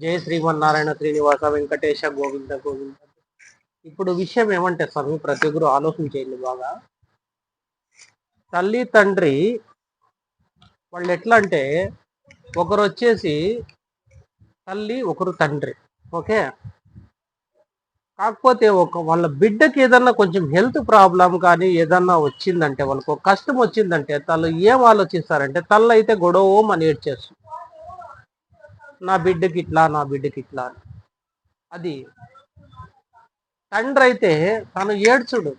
జయ శ్రీమన్నారాయణ శ్రీనివాస వెంకటేశ గోవింద గోవింద. ఇప్పుడు విషయం ఏమంటే స్వామి ప్రతి ఒక్కరు ఆలోచన చేయండి బాగా. తల్లి తండ్రి వాళ్ళు ఎట్లా అంటే ఒకరు వచ్చేసి తల్లి ఒకరు తండ్రి ఓకే? కాకపోతే ఒక వాళ్ళ బిడ్డకి ఏదన్నా కొంచెం హెల్త్ ప్రాబ్లం కానీ ఏదన్నా వచ్చిందంటే వాళ్ళకు ఒక కష్టం వచ్చిందంటే తల్లు ఏం ఆలోచిస్తారంటే తల్లు అయితే గొడవ అని ఏడ్చేస్తుంది నా బిడ్డకి ఇట్లా నా బిడ్డకి ఇట్లా అని. అది తండ్రి అయితే తను ఏడ్చుడు.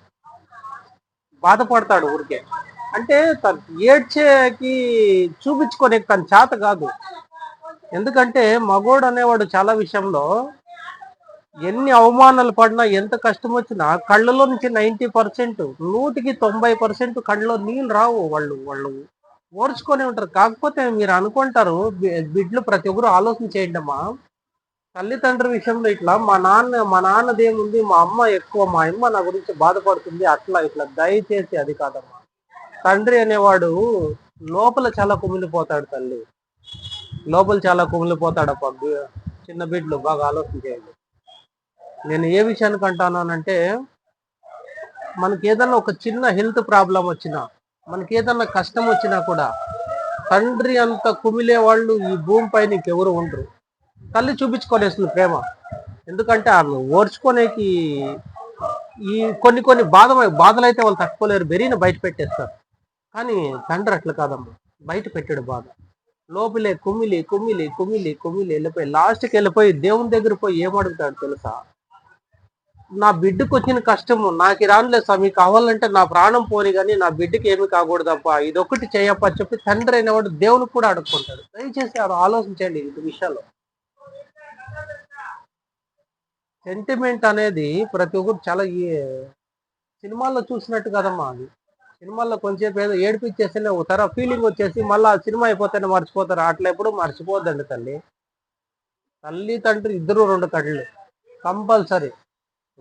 బాధపడతాడు ఊరికే. అంటే తను ఏడ్చేకి చూపించుకొని తన చేత కాదు. ఎందుకంటే మగోడు అనేవాడు చాలా విషయంలో ఎన్ని అవమానాలు పడినా ఎంత కష్టం వచ్చినా కళ్ళలో నుంచి నైంటీ పర్సెంట్ నూటికి తొంభై పర్సెంట్ కళ్ళలో నీళ్ళు రావు వాళ్ళు వాళ్ళు. ఓర్చుకొని ఉంటారు. కాకపోతే మీరు అనుకుంటారు బిడ్లు ప్రతి ఒక్కరు ఆలోచన చేయండి అమ్మా. తల్లిదండ్రుల విషయంలో ఇట్లా మా నాన్న మా నాన్నదేముంది మా అమ్మ ఎక్కువ మా అమ్మ నా గురించి బాధపడుతుంది అట్లా ఇట్లా దయచేసి అది కాదమ్మా. తండ్రి అనేవాడు లోపల చాలా కుమిలిపోతాడు తల్లి. లోపల చాలా కుమిలిపోతాడప్ప చిన్న బిడ్డలు బాగా ఆలోచన చేయండి. నేను ఏ విషయానికి అంటాను అంటే మనకి ఏదన్నా ఒక చిన్న హెల్త్ ప్రాబ్లం వచ్చినా మనకి ఏదన్నా కష్టం వచ్చినా కూడా తండ్రి అంత కుమిలే వాళ్ళు ఈ భూమి పైన ఇంకెవరు ఉండరు. తల్లి చూపించుకొనేస్తుంది ప్రేమ. ఎందుకంటే ఆమె ఓర్చుకోనేకి ఈ కొన్ని కొన్ని బాధ బాధలు అయితే వాళ్ళు తట్టుకోలేరు. బెరీని బయట పెట్టేస్తారు. కానీ తండ్రి అట్లా కాదమ్మా. బయట పెట్టాడు బాధ. లోపలే కుమిలి కుమిలి కుమిలి కుమిలి వెళ్ళిపోయి లాస్ట్కి వెళ్ళిపోయి దేవుని దగ్గర పోయి ఏమడుగుతాడు తెలుసా? నా బిడ్డకు వచ్చిన కష్టము నాకు రానులేదు స్వామి కావాలంటే నా ప్రాణం పోని కానీ నా బిడ్డకి ఏమి కాకూడదప్ప. ఇదొకటి చేయప్ప చెప్పి తండ్రి అయినవాడు దేవుని కూడా అడుక్కుంటాడు దయచేసి అది ఆలోచించండి ఇది విషయాలు. సెంటిమెంట్ అనేది ప్రతి ఒక్కరు చాలా సినిమాల్లో చూసినట్టు కదమ్మా అది. సినిమాల్లో కొంచెంసేపు ఏదో ఏడిపించేస్తేనే ఒక తర ఫీలింగ్ వచ్చేసి మళ్ళీ ఆ సినిమా అయిపోతేనే మర్చిపోతారు. అట్లా ఎప్పుడు మర్చిపోద్దండి తల్లి. తల్లి తండ్రి ఇద్దరు రెండు కళ్ళు. కంపల్సరీ.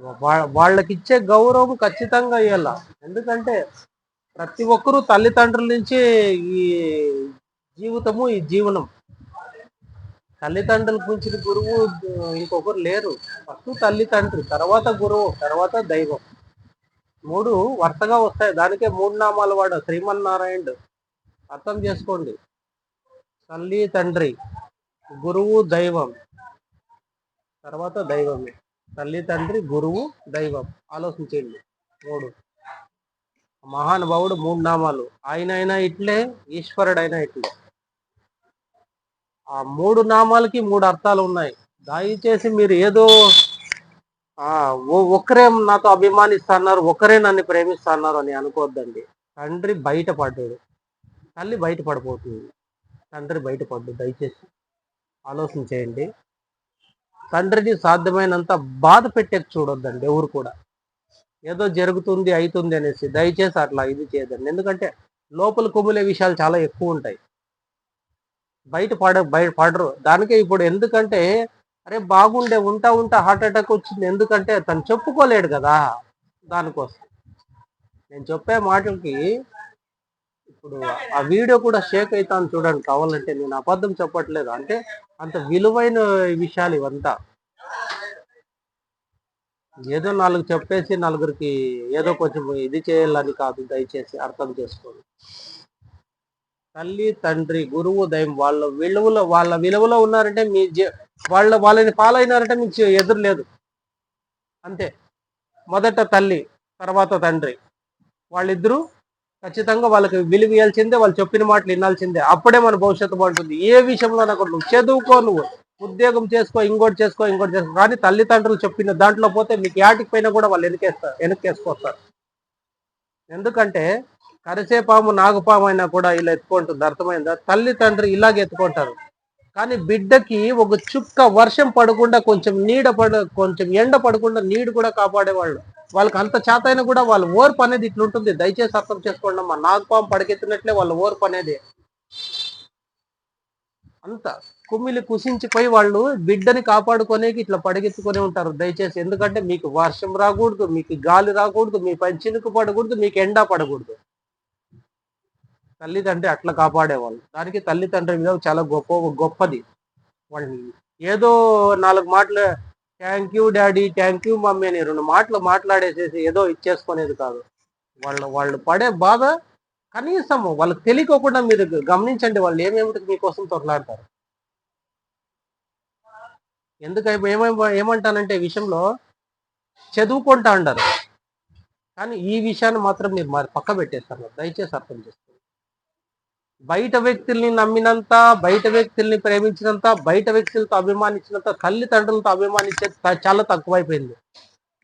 వాళ్ళకిచ్చే వాళ్ళకి ఇచ్చే గౌరవం ఖచ్చితంగా ఇవ్వాల ఎందుకంటే ప్రతి ఒక్కరూ తల్లిదండ్రుల నుంచి ఈ జీవితము ఈ జీవనం. తల్లిదండ్రుల గురించిన గురువు ఇంకొకరు లేరు. ఫస్ట్ తల్లి తండ్రి తర్వాత గురువు తర్వాత దైవం. మూడు వరుసగా వస్తాయి. దానికే మూడు నామాలు వాడు. శ్రీమన్నారాయణుడు. అర్థం చేసుకోండి. తల్లి తండ్రి గురువు దైవం. తర్వాత దైవమే. తల్లి తండ్రి గురువు దైవం. ఆలోచించండి మూడు. మహానుభావుడు మూడు నామాలు. ఆయన అయినా ఇట్లే ఈశ్వరుడైనా ఇట్లే. ఆ మూడు నామాలకి మూడు అర్థాలు ఉన్నాయి. దయచేసి మీరు ఏదో ఆ ఒక్కరే నాతో అభిమానిస్తున్నారు ఒకరే నన్ను ప్రేమిస్తున్నారు అని అనుకోవద్దండి తండ్రి బయటపడ్డాడు. తల్లి బయటపడిపోతుంది తండ్రి బయటపడ్డు దయచేసి ఆలోచన చేయండి. తండ్రిని సాధ్యమైనంత బాధ పెట్టేది చూడొద్దండి ఎవరు కూడా. ఏదో జరుగుతుంది అవుతుంది అనేసి దయచేసి అట్లా ఇది చేయదండి ఎందుకంటే లోపల కుమిలే విషయాలు చాలా ఎక్కువ ఉంటాయి. బయట పాడ బయట పడరు. దానికే ఇప్పుడు ఎందుకంటే అరే బాగుండే ఉంటా ఉంటా హార్ట్ అటాక్ వచ్చింది. ఎందుకంటే తను చెప్పుకోలేడు కదా దానికోసం. నేను చెప్పే మాటలకి ఇప్పుడు ఆ వీడియో కూడా షేక్ అవుతాను చూడండి. కావాలంటే నేను అబద్ధం చెప్పట్లేదు. అంటే అంత విలువైన విషయాలు ఇవంతా. ఏదో నాలుగు చెప్పేసి నలుగురికి ఏదో కొంచెం ఇది చేయాలని కాదు దయచేసి అర్థం చేసుకోండి. తల్లి తండ్రి గురువు దయం వాళ్ళ విలువలో వాళ్ళ విలువలో ఉన్నారంటే మీ వాళ్ళ వాళ్ళని ఫాలో అయినారంటే మీకు ఎదురు లేదు. అంతే. మొదట తల్లి తర్వాత తండ్రి. వాళ్ళిద్దరూ ఖచ్చితంగా వాళ్ళకి విలువ ఇవ్వాల్సిందే వాళ్ళు చెప్పిన మాటలు వినాల్సిందే. అప్పుడే మన భవిష్యత్తు బాగుంటుంది. ఏ విషయంలో నాకు నువ్వు చదువుకో నువ్వు. ఉద్యోగం చేసుకో ఇంకోటి చేసుకో ఇంకోటి చేసుకో. కానీ తల్లిదండ్రులు చెప్పిన దాంట్లో పోతే మీకు యాటికి పైన కూడా వాళ్ళు వెనకేస్తారు వెనక్కేసుకొస్తారు. ఎందుకంటే కరిసేపాము నాగుపాము అయినా కూడా ఇలా ఎత్తుకుంటుంది. అర్థమైందా? తల్లి తండ్రి ఇలాగే ఎత్తుకుంటారు. కానీ బిడ్డకి ఒక చుక్క వర్షం పడకుండా కొంచెం నీడ పడ కొంచెం ఎండ పడకుండా నీడు కూడా కాపాడేవాళ్ళు. వాళ్ళకి అంత చేత అయినా కూడా వాళ్ళ ఓర్పు అనేది ఇట్లుంటుంది దయచేసి అర్థం చేసుకోండి అమ్మా. నాగపాం పడకెత్తినట్లే వాళ్ళ ఓర్పు అనేది. అంత కుమ్మిలి కుసించిపోయి వాళ్ళు బిడ్డని కాపాడుకోనేకి ఇట్లా పడగెత్తుకొని ఉంటారు. దయచేసి ఎందుకంటే మీకు వర్షం రాకూడదు మీకు గాలి రాకూడదు మీ పని చినుకు పడకూడదు మీకు ఎండ పడకూడదు. తల్లిదండ్రి అట్లా కాపాడేవాళ్ళు. దానికి తల్లిదండ్రి మీద చాలా గొప్ప గొప్పది. వాళ్ళని ఏదో నాలుగు మాటలు thank you daddy thank you mummy అని రెండు మాటలు మాట్లాడేసేసి ఏదో ఇచ్చేసుకునేది కాదు. వాళ్ళు వాళ్ళు పడే బాధ కనీసం వాళ్ళకి తెలియకోకుండా మీరు గమనించండి వాళ్ళు ఏమేమిటి మీకోసం తొరలాడతారు. ఎందుకైపు ఏమై ఏమంటానంటే విషయంలో చదువుకుంటా అంటారు. కానీ ఈ విషయాన్ని మాత్రం మీరు మరి పక్క పెట్టేస్తారు దయచేసి అర్థం చేసుకోండి. బయట వ్యక్తుల్ని నమ్మినంత బయట వ్యక్తుల్ని ప్రేమించినంత బయట వ్యక్తులతో అభిమానించినంత తల్లిదండ్రులతో అభిమానించే చాలా తక్కువైపోయింది.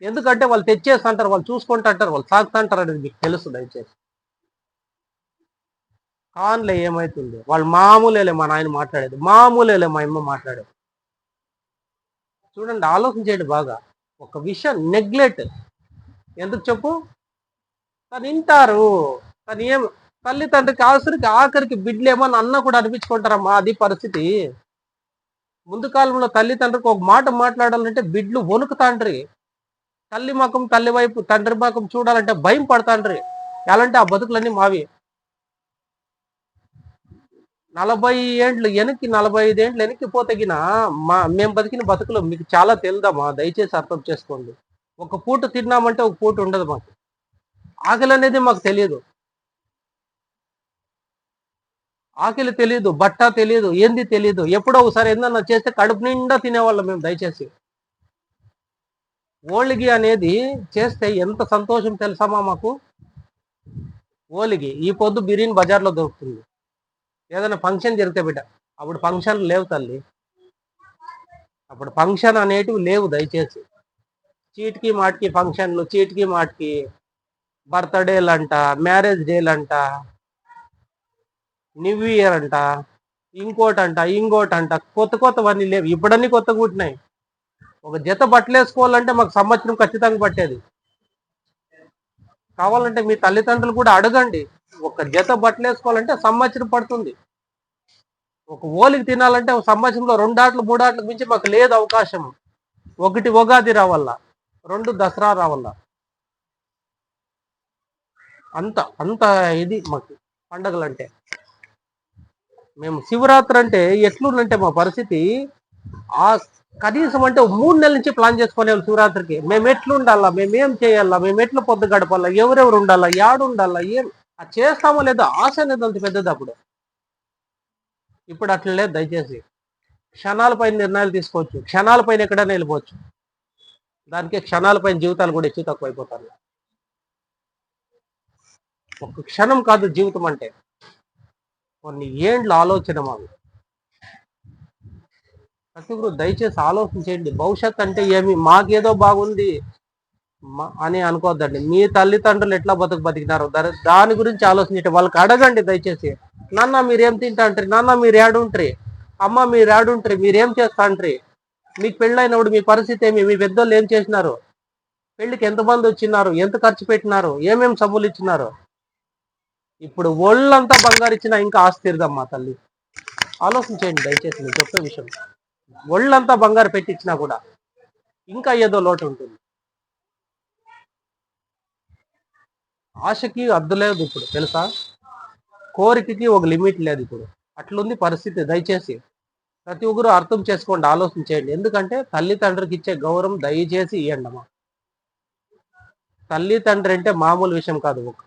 ఎందుకంటే వాళ్ళు తెచ్చేస్తుంటారు వాళ్ళు చూసుకుంటా అంటారు వాళ్ళు సాగుతుంటారు అనేది మీకు తెలుసు దయచేసి. కాన్లే ఏమైతుంది వాళ్ళు మామూలేలే మా నాయన మాట్లాడేది మామూలేలే మా అమ్మ మాట్లాడేది. చూడండి ఆలోచించేయండి బాగా. ఒక విషయం నెగ్లెక్ట్. ఎందుకు చెప్పు? తను వింటారు తను ఏం తల్లి తండ్రికి ఆఖరికి ఆఖరికి అని అన్న కూడా అనిపించుకుంటారమ్మా అది పరిస్థితి. ముందు కాలంలో తల్లి తండ్రికి ఒక మాట మాట్లాడాలంటే బిడ్లు వణుకుతాండ్రి. తల్లి మకం తల్లి వైపు తండ్రి మకం చూడాలంటే భయం పడతాండ్రి. ఎలాంటి ఆ బతుకులన్నీ మావి. నలభై ఏండ్లు వెనక్కి నలభై ఐదు ఏండ్లు వెనక్కి పోతగిన మా మేము బతికిన బతుకులు మీకు చాలా తెలుదమ్మా దయచేసి అర్థం చేసుకోండి. ఒక పూట తిన్నామంటే ఒక పూట ఉండదు మాకు. ఆకలి అనేది మాకు తెలియదు. ఆకలి తెలియదు బట్ట తెలియదు ఏంది తెలియదు ఎప్పుడో ఒకసారి ఏందన్నా చేస్తే కడుపు నిండా తినేవాళ్ళం మేము దయచేసి. ఓలిగి అనేది చేస్తే ఎంత సంతోషం తెలుసామా మాకు? ఓలిగి ఈ పొద్దు బిర్యానీ బజార్లో దొరుకుతుంది. ఏదైనా ఫంక్షన్ జరిగితే బిడ్డ అప్పుడు ఫంక్షన్లు లేవు తల్లి. అప్పుడు ఫంక్షన్ అనేటివి లేవు దయచేసి. చీటికి మాటికి ఫంక్షన్లు చీటికి మాటికి బర్త్డేలు అంట మ్యారేజ్ డేలు అంట న్యూ ఇయర్ అంట ఇంకోటి అంట ఇంకోటి అంట కొత్త కొత్తవన్నీ లేవు. ఇప్పుడన్నీ కొత్త కూటినాయి ఒక జత బట్టలు వేసుకోవాలంటే మాకు సంవత్సరం ఖచ్చితంగా పట్టేది. కావాలంటే మీ తల్లిదండ్రులు కూడా అడగండి. ఒక జత బట్టలు వేసుకోవాలంటే సంవత్సరం పడుతుంది. ఒక ఓలికి తినాలంటే ఒక సంవత్సరంలో రెండు ఆటలు మించి మాకు లేదు అవకాశం. ఒకటి ఉగాది రావాల రెండు దసరా రావాల అంత అంత ఇది మాకు పండగలంటే. మేము శివరాత్రి అంటే ఎట్లుందంటే మా పరిస్థితి ఆ కనీసం అంటే మూడు నెలల నుంచి ప్లాన్ చేసుకునే శివరాత్రికి. మేము ఎట్లు ఉండాలా మేము ఏం చేయాలా మేము ఎట్లా పొద్దు గడపాలా ఎవరెవరు ఉండాలా యాడు ఉండాలా ఏం అది చేస్తామో లేదో ఆశ అనేది అంత పెద్దది అప్పుడు. ఇప్పుడు అట్లా లేదు దయచేసి. క్షణాలపై నిర్ణయాలు తీసుకోవచ్చు. క్షణాల పైన ఎక్కడైనా వెళ్ళిపోవచ్చు. దానికి క్షణాల పైన జీవితాలు కూడా ఎక్కువ తక్కువ అయిపోతారు ఒక క్షణం కాదు జీవితం అంటే. కొన్ని ఏండ్ల ఆలోచన మాది. ప్రతి ఒక్కరు దయచేసి ఆలోచించండి భవిష్యత్ అంటే ఏమి? మాకేదో బాగుంది మా- అని అనుకోవద్దండి మీ తల్లిదండ్రులు ఎట్లా బతుకు బతికినారు దాని దాని గురించి ఆలోచించండి వాళ్ళకి అడగండి దయచేసి. నాన్న మీరేం తింటా అంటారు? నాన్న మీరు ఏడుంటారు అమ్మ మీరు ఏడుంటారు మీరేం చేస్తా అంటారు? మీకు పెళ్ళైనప్పుడు మీ పరిస్థితి ఏమి? మీ పెద్దోళ్ళు ఏం చేసినారు? పెళ్ళికి ఎంతమంది వచ్చినారు? ఎంత ఖర్చు పెట్టినారు? ఏమేమి సబ్బులు ఇచ్చినారు? ఇప్పుడు ఒళ్ళంతా బంగారు ఇచ్చినా ఇంకా ఆస్తి తీరదమ్మా తల్లి. ఆలోచించండి దయచేసి నేను చెప్పే విషయం. ఒళ్ళంతా బంగారు పెట్టించినా కూడా ఇంకా ఏదో లోటు ఉంటుంది. ఆశకి అద్దు లేదు ఇప్పుడు తెలుసా? కోరికకి ఒక లిమిట్ లేదు ఇప్పుడు. అట్లుంది పరిస్థితి. దయచేసి ప్రతి ఒక్కరు అర్థం చేసుకోండి ఆలోచించేయండి. ఎందుకంటే తల్లిదండ్రికి ఇచ్చే గౌరవం దయచేసి ఇవ్వండి అమ్మా తల్లిదండ్రి అంటే మామూలు విషయం కాదు ఒక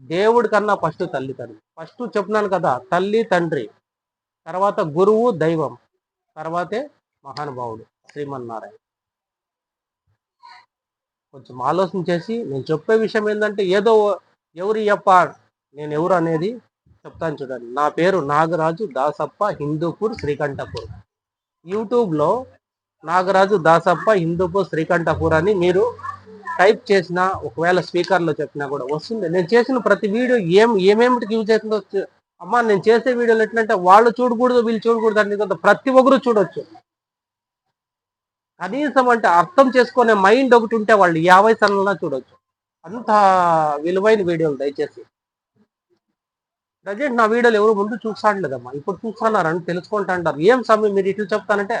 దేవుడి కన్నా ఫస్ట్ తల్లి తండ్రి ఫస్ట్ చెప్తున్నాను కదా తల్లి తండ్రి. తర్వాత గురువు దైవం. తర్వాతే మహానుభావుడు శ్రీమన్నారాయణ. కొంచెం ఆలోచన చేసి నేను చెప్పే విషయం ఏంటంటే ఏదో ఎవరి అప్ప నేను ఎవరు అనేది చెప్తాను చూడండి. నా పేరు నాగరాజు దాసప్ప హిందూపూర్ శ్రీకంఠపూర్. యూట్యూబ్లో నాగరాజు దాసప్ప హిందూపూర్ శ్రీకంఠపూర్ అని మీరు టైప్ చేసినా ఒకవేళ స్పీకర్లో చెప్పినా కూడా వస్తుంది. నేను చేసిన ప్రతి వీడియో ఏం ఏమేమిటికి యూజ్ అవుతుందో అమ్మ అమ్మా నేను చేసే వీడియోలు ఎట్లంటే వాళ్ళు చూడకూడదు వీళ్ళు చూడకూడదు అని ప్రతి ఒక్కరు చూడొచ్చు. కనీసం అంటే అర్థం చేసుకునే మైండ్ ఒకటి ఉంటే వాళ్ళు యాభై సన్నలా చూడొచ్చు. అంత విలువైన వీడియోలు దయచేసి. ప్రజెంట్ నా వీడియోలు ఎవరు ముందు చూసాడలేదమ్మా ఇప్పుడు చూస్తున్నారని తెలుసుకుంటా అంటారు. ఏం సమయం మీరు ఇట్లు చెప్తానంటే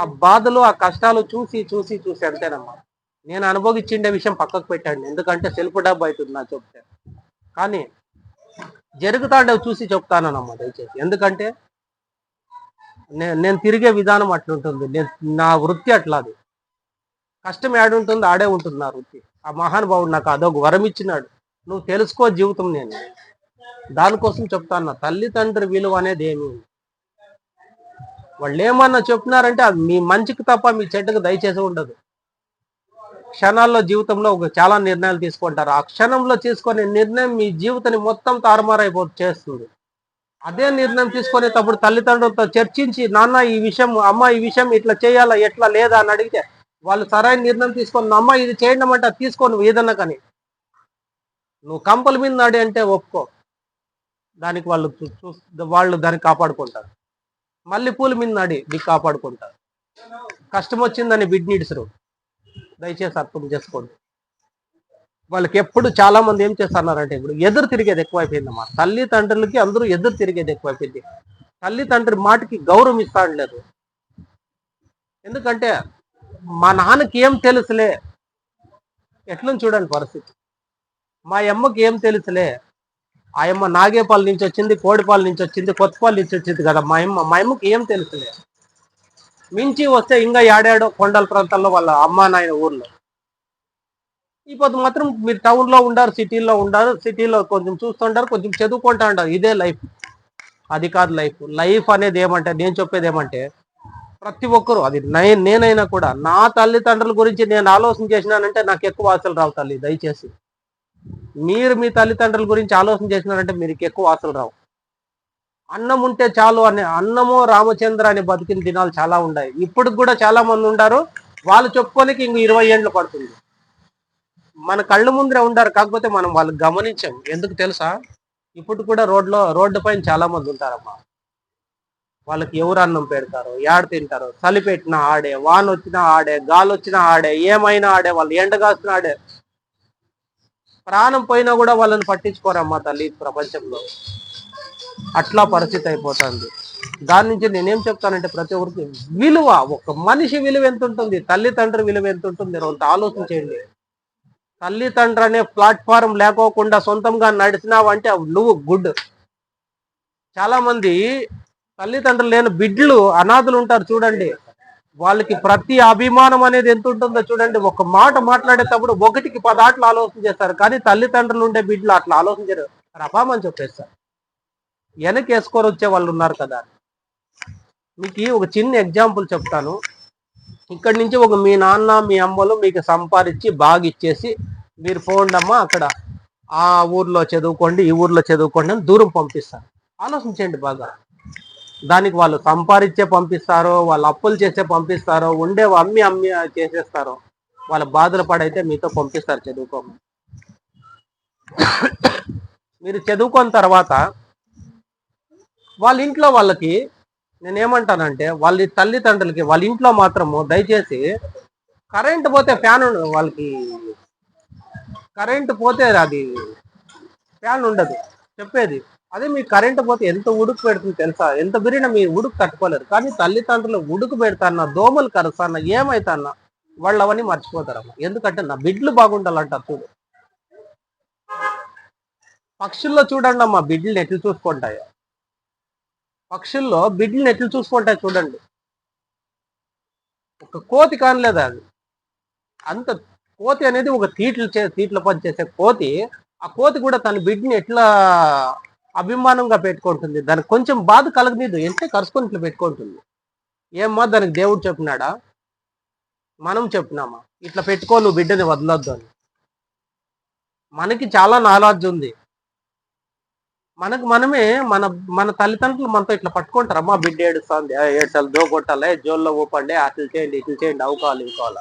ఆ బాధలు ఆ కష్టాలు చూసి చూసి చూసి అంతేనమ్మా. నేను అనుభవించిండే విషయం పక్కకు పెట్టండి. ఎందుకంటే సెల్ఫ్ డబ్బు అవుతుంది నా చెప్తే. కానీ జరుగుతాండేవి చూసి చెప్తానమ్మా దయచేసి. ఎందుకంటే నేను నేను తిరిగే విధానం అట్లుంటుంది నేను నా వృత్తి అట్లాది కష్టం ఏడుంటుంది ఆడే ఉంటుంది నా వృత్తి. ఆ మహానుభావుడు నాకు అదొక వరం ఇచ్చినాడు. నువ్వు తెలుసుకో జీవితం నేను. దానికోసం చెప్తాను నా తల్లిదండ్రి విలువ అనేది ఏమి? వాళ్ళు ఏమన్నా చెప్తున్నారంటే అది మీ మంచికి తప్ప మీ చెడ్డకు దయచేసి ఉండదు. క్షణాల్లో జీవితంలో ఒక చాలా నిర్ణయాలు తీసుకుంటారు. ఆ క్షణంలో తీసుకునే నిర్ణయం మీ జీవితాన్ని మొత్తం తారుమారైపో చేస్తుంది. అదే నిర్ణయం తీసుకునేటప్పుడు తల్లిదండ్రులతో చర్చించి నాన్న ఈ విషయం అమ్మ ఈ విషయం ఇట్లా చేయాలా ఎట్లా లేదా? అని అడిగితే వాళ్ళు సరైన నిర్ణయం తీసుకొని అమ్మ ఇది చేయడం అంటే అది ఏదన్నా కానీ. నువ్వు కంపల మీద నాడి అంటే ఒప్పుకో. దానికి వాళ్ళు వాళ్ళు దాన్ని కాపాడుకుంటారు. మళ్ళీ పూల మీద నాడి నీకు కాపాడుకుంటారు. కష్టం వచ్చిందని బిడ్ దయచేసి అర్థం చేసుకోండి. వాళ్ళకి ఎప్పుడు చాలా మంది ఏం చేస్తున్నారంటే ఇప్పుడు ఎదురు తిరిగేది ఎక్కువైపోయిందమ్మా తల్లి తండ్రులకి అందరూ ఎదురు తిరిగేది ఎక్కువైపోయింది. తల్లి తండ్రి మాటకి గౌరవం ఇస్తాడలేదు ఎందుకంటే మా నాన్నకి ఏం తెలుసులే. ఎట్లని చూడండి పరిస్థితి. మా అమ్మకి ఏం తెలుసులే. ఆ అమ్మ నాగేపాల నుంచి వచ్చింది కోడిపాల నుంచి వచ్చింది కొత్తపాల నుంచి వచ్చింది కదా మా అమ్మ మా అమ్మకి ఏం తెలుసులే. మించి వస్తే ఇంకా ఏడాడో కొండల ప్రాంతాల్లో వాళ్ళ అమ్మ నాయన ఊర్లో. ఇప్పుడు మాత్రం మీరు టౌన్లో ఉండారు సిటీలో ఉండారు సిటీలో కొంచెం చూస్తుంటారు కొంచెం చదువుకుంటా ఉంటారు. ఇదే లైఫ్. అది కాదు లైఫ్. లైఫ్ అనేది ఏమంటే నేను చెప్పేది ఏమంటే ప్రతి ఒక్కరు అది నేనైనా కూడా నా తల్లిదండ్రుల గురించి నేను ఆలోచన చేసినానంటే నాకు ఎక్కువ ఆశలు రావు తల్లి దయచేసి. మీరు మీ తల్లిదండ్రుల గురించి ఆలోచన చేసినారంటే మీకు ఎక్కువ ఆశలు రావు. అన్నం ఉంటే చాలు అనే అన్నము రామచంద్ర అనే బతికిన దినాలు చాలా ఉన్నాయి. ఇప్పుడు కూడా చాలా మంది ఉండారు. వాళ్ళు చెప్పుకోనికి ఇంక ఇరవై ఏండ్లు పడుతుంది. మన కళ్ళ ముందరే ఉండారు. కాకపోతే మనం వాళ్ళు గమనించాం. ఎందుకు తెలుసా? ఇప్పుడు కూడా రోడ్లో రోడ్డు పైన చాలా మంది ఉంటారమ్మా. వాళ్ళకి ఎవరు అన్నం పెడతారు? ఏడ తింటారు? చలి పెట్టినా ఆడే వాన వచ్చినా ఆడే గాలి వచ్చినా ఆడే ఏమైనా ఆడే వాళ్ళు ఎండ కాస్తున్నా ఆడే. ప్రాణం పోయినా కూడా వాళ్ళని పట్టించుకోరమ్మా తల్లి ప్రపంచంలో. అట్లా పరిస్థితి అయిపోతుంది. దాని నుంచి నేనేం చెప్తానంటే ప్రతి ఒక్కరికి విలువ ఒక మనిషి విలువ ఎంత ఉంటుంది తల్లిదండ్రి విలువ ఎంత ఉంటుంది కొంత ఆలోచన చేయండి. తల్లిదండ్రి అనే ప్లాట్ఫారం లేకోకుండా సొంతంగా నడిచినావంటే నువ్వు గుడ్. చాలా మంది తల్లిదండ్రులు లేని బిడ్లు అనాథులు ఉంటారు చూడండి. వాళ్ళకి ప్రతి అభిమానం అనేది ఎంత ఉంటుందో చూడండి. ఒక మాట మాట్లాడేటప్పుడు ఒకటికి పదాట్లు ఆలోచన చేస్తారు. కానీ తల్లిదండ్రులు ఉండే బిడ్డలు అట్లా ఆలోచించారు రపామని చెప్పేస్తారు వెనక్కి వేసుకొని వచ్చే వాళ్ళు ఉన్నారు కదా. మీకు ఒక చిన్న ఎగ్జాంపుల్ చెప్తాను. ఇక్కడి నుంచి ఒక మీ నాన్న మీ అమ్మలు మీకు సంపాదించి బాగా ఇచ్చేసి మీరు పోండమ్మా అక్కడ. ఆ ఊర్లో చదువుకోండి ఈ ఊర్లో చదువుకోండి అని దూరం పంపిస్తారు. ఆలోచించండి బాగా. దానికి వాళ్ళు సంపాదించే పంపిస్తారో వాళ్ళు అప్పులు చేసే పంపిస్తారో ఉండే అమ్మి అమ్మి చేసేస్తారో వాళ్ళ బాధలు పడైతే మీతో పంపిస్తారు చదువుకోమని. మీరు చదువుకున్న తర్వాత వాళ్ళ ఇంట్లో వాళ్ళకి నేను ఏమంటానంటే వాళ్ళ తల్లిదండ్రులకి వాళ్ళ ఇంట్లో మాత్రము దయచేసి కరెంట్ పోతే ఫ్యాన్ వాళ్ళకి కరెంట్ పోతే అది ఫ్యాన్ ఉండదు. చెప్పేది. అదే మీకు కరెంట్ పోతే ఎంత ఉడుకు పెడుతుంది తెలుసా? ఎంత బిరినా మీరు ఉడుకు తట్టుకోలేరు కానీ తల్లిదండ్రులు ఉడుకు పెడతాన్న దోమలు కరుస్తాన్న ఏమైతాన్నా వాళ్ళు అవన్నీ మర్చిపోతారమ్మా ఎందుకంటే నా బిడ్లు బాగుండాలంటారు చూడు. పక్షుల్లో చూడండి అమ్మా బిడ్లు ఎట్లు చూసుకుంటాయో. పక్షుల్లో బిడ్డలను ఎట్లు చూసుకుంటాయి చూడండి. ఒక కోతి కానలేదు అది. అంత కోతి అనేది ఒక తీట్లు చే తీట్ల పని చేసే కోతి ఆ కోతి కూడా తన బిడ్డని ఎట్లా అభిమానంగా పెట్టుకుంటుంది. దానికి కొంచెం బాధ కలగనీదు. ఎంతే కరుసుకొని ఇట్లా పెట్టుకుంటుంది. ఏమ్మా దానికి దేవుడు చెప్పినాడా? మనం చెప్పినామా? ఇట్లా పెట్టుకో నువ్వు బిడ్డని వదలొద్దు అని. మనకి చాలా నాలెడ్జ్ ఉంది. మనకు మనమే మన మన తల్లిదండ్రులు మనతో ఇట్లా పట్టుకుంటారు. అమ్మా బిడ్డ ఏడుస్తుంది. "ఆ, ఏడ్చాలి దో కొట్టాలి జోల్లో ఊపండి అట్లు చేయండి ఇట్లు చేయండి అవి కావాలి ఇవి కావాలి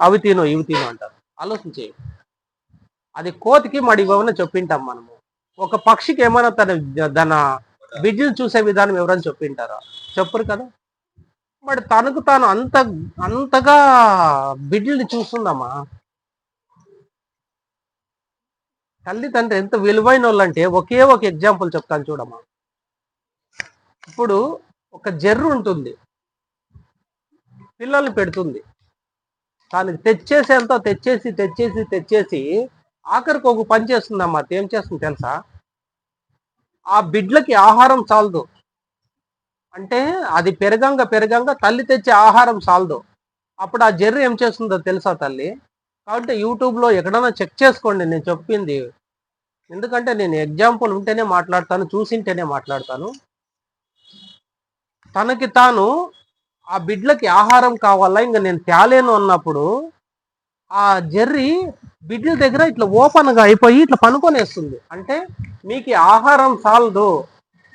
అవి తిను ఇవి తిను అంటారు. ఆలోచించే అది కోతికి మడి ఇవ్వమని చెప్పింటాం మనము. ఒక పక్షికి ఏమైనా తన తన బిడ్డలు చూసే విధానం ఎవరైనా చెప్పింటారా? చెప్పరు కదా. మరి తనకు తాను అంత అంతగా బిడ్డల్ని చూస్తుందమ్మా. తల్లి తండ్రి ఎంత విలువైన వాళ్ళంటే ఒకే ఒక ఎగ్జాంపుల్ చెప్తాను చూడమ్మా. ఇప్పుడు ఒక జర్రు ఉంటుంది. పిల్లల్ని పెడుతుంది. దానికి తెచ్చేసేంత తెచ్చేసి తెచ్చేసి తెచ్చేసి ఆఖరికి ఒక పని చేస్తుందమ్మా. ఏం చేస్తుంది తెలుసా? ఆ బిడ్లకి ఆహారం చాలదు. అంటే అది పెరగంగా పెరగంగా తల్లి తెచ్చే ఆహారం సాలదు అప్పుడు ఆ జర్రు ఏం చేస్తుందో తెలుసా తల్లి? కాబట్టి యూట్యూబ్లో ఎక్కడైనా చెక్ చేసుకోండి నేను చెప్పింది. ఎందుకంటే నేను ఎగ్జాంపుల్ ఉంటేనే మాట్లాడతాను చూసింటేనే మాట్లాడతాను. తనకి తాను ఆ బిడ్లకి ఆహారం కావాలా ఇంకా నేను తేలేను అన్నప్పుడు ఆ జర్రి బిడ్ల దగ్గర ఇట్లా ఓపెన్గా అయిపోయి ఇట్లా పనుకొనేస్తుంది. అంటే మీకు ఆహారం చాలదు.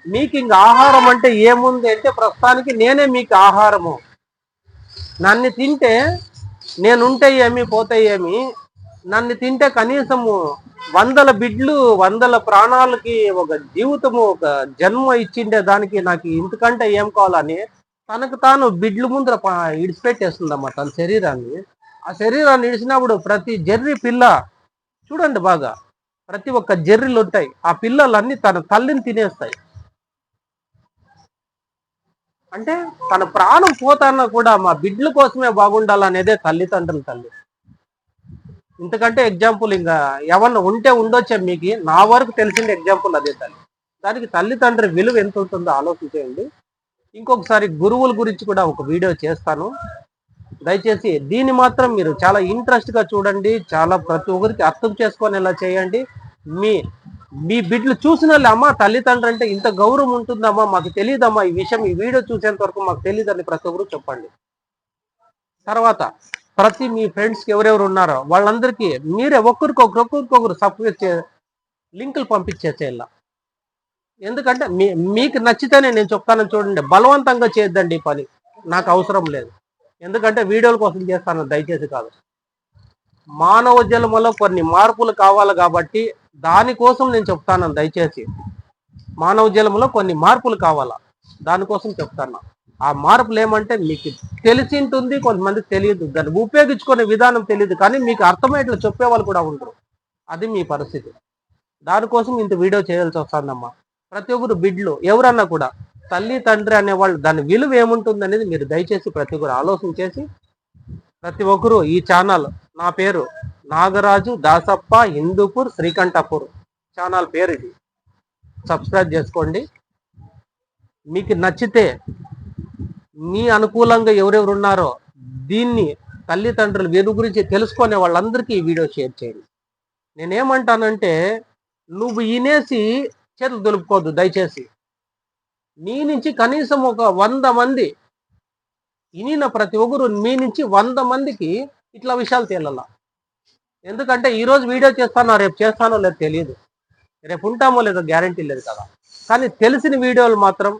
మీకు ఇంక ఆహారం అంటే ఏముంది అంటే ప్రస్తుతానికి నేనే మీకు ఆహారము. నన్ను తింటే నేనుంటే ఏమి పోతే ఏమి నన్ను తింటే కనీసము వందల బిడ్లు వందల ప్రాణాలకి ఒక జీవితము ఒక జన్మ ఇచ్చిండే దానికి నాకు ఇంతకంటే ఏం కావాలని తనకు తాను బిడ్లు ముందర ఇడిచిపెట్టేస్తుందమ్మా తన శరీరాన్ని. ఆ శరీరాన్ని ఇడిచినప్పుడు ప్రతి జర్రి పిల్ల చూడండి బాగా ప్రతి ఒక్క జర్రిలు ఉంటాయి ఆ పిల్లలన్నీ తన తల్లిని తినేస్తాయి. అంటే తన ప్రాణం పోతాన్నా కూడా మా బిడ్డల కోసమే బాగుండాలనేదే తల్లిదండ్రుల తల్లి. ఇంతకంటే ఎగ్జాంపుల్ ఇంకా ఎవరన్నా ఉంటే ఉండొచ్చే మీకు? నా వరకు తెలిసిన ఎగ్జాంపుల్ అదే తల్లి. దానికి తల్లిదండ్రి విలువ ఎంత ఉంటుందో ఆలోచించేయండి. ఇంకొకసారి గురువుల గురించి కూడా ఒక వీడియో చేస్తాను. దయచేసి దీన్ని మాత్రం మీరు చాలా ఇంట్రెస్ట్గా చూడండి. చాలా ప్రతి ఒక్కరికి అర్థం చేసుకునేలా చేయండి. మీ మీ బిడ్డలు చూసిన అమ్మా తల్లిదండ్రులు అంటే ఇంత గౌరవం ఉంటుందమ్మా మాకు తెలియదమ్మా ఈ విషయం ఈ వీడియో చూసేంత వరకు మాకు తెలియదని ప్రతి ఒక్కరు చెప్పండి. తర్వాత ప్రతి మీ ఫ్రెండ్స్కి ఎవరెవరు ఉన్నారో వాళ్ళందరికీ మీరే ఒక్కరికొకరు ఒక్కరికొకరు సపరేట్ చే లింకులు పంపించేసేయాల. ఎందుకంటే మీ మీకు నచ్చితేనే నేను చెప్తాను చూడండి బలవంతంగా చేద్దండి ఈ పని. నాకు అవసరం లేదు. ఎందుకంటే వీడియోల కోసం చేస్తాను దయచేసి కాదు. మానవ జన్మలో కొన్ని మార్పులు కావాలి కాబట్టి దానికోసం నేను చెప్తాను దయచేసి. మానవ జన్మలో కొన్ని మార్పులు కావాలా? దానికోసం చెప్తాను. ఆ మార్పులు ఏమంటే మీకు తెలిసి ఉంటుంది కొంతమందికి తెలియదు. దాన్ని ఉపయోగించుకునే విధానం తెలియదు కానీ మీకు అర్థమయ్యేట్లు చెప్పేవాళ్ళు కూడా ఉండరు. అది మీ పరిస్థితి. దానికోసం ఇంత వీడియో చేయాల్సి వస్తుందమ్మా. ప్రతి ఒక్కరు బిడ్లు ఎవరన్నా కూడా తల్లి తండ్రి అనేవాళ్ళు దాని విలువ ఏముంటుంది అనేది మీరు దయచేసి ప్రతి ఒక్కరు ఆలోచన చేసి ప్రతి ఒక్కరు ఈ ఛానల్ నా పేరు నాగరాజు దాసప్ప హిందూపూర్ శ్రీకంఠపూర్ ఛానల్ పేరు ఇది. సబ్స్క్రైబ్ చేసుకోండి. మీకు నచ్చితే మీ అనుకూలంగా ఎవరెవరు ఉన్నారో దీన్ని తల్లిదండ్రులు వీరి గురించి తెలుసుకునే వాళ్ళందరికీ ఈ వీడియో షేర్ చేయండి. నేనేమంటానంటే నువ్వు ఇనేసి చేతులు దులుపుకోవద్దు దయచేసి. నీ నుంచి కనీసం ఒక వంద మంది ఇనిన ప్రతి ఒక్కరు మీ నుంచి వంద మందికి ఇట్లా విషయాలు తేలాల. ఎందుకంటే ఈరోజు వీడియో చేస్తానో రేపు చేస్తానో లేదో తెలియదు రేపు ఉంటామో లేదో గ్యారంటీ లేదు కదా. కానీ తెలిసిన వీడియోలు మాత్రం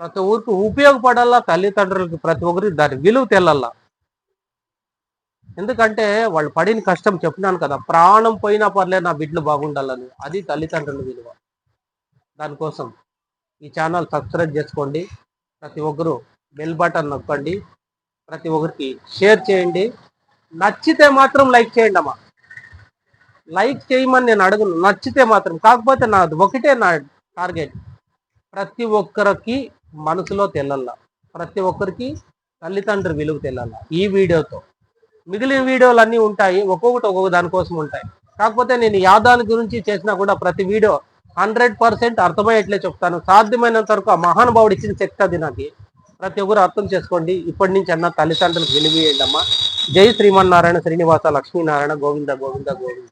ప్రతి ఊరికి ఉపయోగపడాలా తల్లిదండ్రులకి ప్రతి ఒక్కరికి దాని విలువ తెల్లల్లా ఎందుకంటే వాళ్ళు పడిన కష్టం చెప్పినాను కదా ప్రాణం పోయినా పర్లేదు నా బిడ్డలు బాగుండాలని. అది తల్లిదండ్రుల విలువ. దానికోసం ఈ ఛానల్ సబ్స్క్రైబ్ చేసుకోండి. ప్రతి ఒక్కరు బెల్ బటన్ నొక్కండి. ప్రతి ఒక్కరికి షేర్ చేయండి. నచ్చితే మాత్రం లైక్ చేయండి అమ్మా. లైక్ చేయమని నేను అడుగును నచ్చితే మాత్రం. కాకపోతే నా ఒకటే నా టార్గెట్. ప్రతి ఒక్కరికి మనసులో తెల్లల్ల. ప్రతి ఒక్కరికి తల్లిదండ్రి విలువ తెల్లల్ల ఈ వీడియోతో. మిగిలిన వీడియోలు అన్నీ ఉంటాయి ఒక్కొక్కటి ఒక్కొక్క దానికోసం ఉంటాయి. కాకపోతే నేను యాదాని గురించి చేసినా కూడా ప్రతి వీడియో హండ్రెడ్ పర్సెంట్ అర్థమయ్యేట్లే చెప్తాను. సాధ్యమైనంత వరకు ఆ మహానుభావుడు ఇచ్చిన శక్తి అది నాకు ప్రతి ఒక్కరు అర్థం చేసుకోండి. ఇప్పటి నుంచి అన్న తల్లిదండ్రులకు విలువేయండి అమ్మా. జై శ్రీమన్నారాయణ శ్రీనివాస లక్ష్మీనారాయణ గోవింద గోవింద గోవింద.